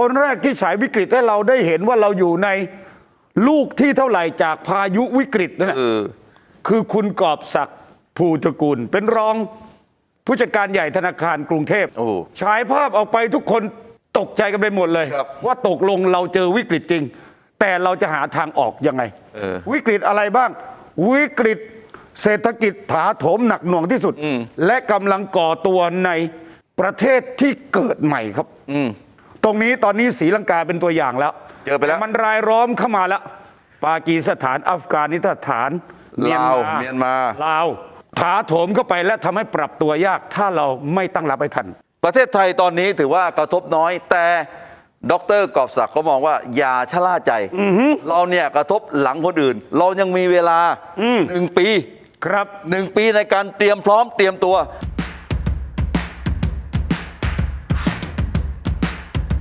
คนแรกที่ฉายวิกฤตให้เราได้เห็นว่าเราอยู่ในลูกที่เท่าไหร่จากพายุวิกฤตนั่นแหละเออคือคุณกอบศักดิ์ภูตระกูล เป็นรองผู้จัดการใหญ่ธนาคารกรุงเทพโอ้ฉายภาพออกไปทุกคนตกใจกันไปหมดเลยครับว่าตกลงเราเจอวิกฤตจริง แต่เราจะหาทางออกยังไงเออวิกฤตอะไรบ้าง วิกฤตเศรษฐกิจถาโถมหนักหน่วงที่สุด และกำลังก่อตัวในประเทศที่เกิดใหม่ครับอืม ตรงนี้ตอนนี้ศรีลังกาเป็นตัวอย่างแล้วเจอไปแล้วต่มันรายล้อมเข้ามาแล้ว ปากีสถานอัฟกานิสถานลาวเมียนมาลาวถาโถมเข้าไปและทำให้ปรับตัวยากถ้าเราไม่ตั้งรับให้ทัน ประเทศไทยตอนนี้ถือว่ากระทบน้อย แต่ดรกอบศักดิ์เขามองว่า อย่าชะล่าใจ เราเนี่ยกระทบหลังคนอื่น เรายังมีเวลาหนึ่งปีครับหนึ่งปีในการเตรียมพร้อมเตรียมตัว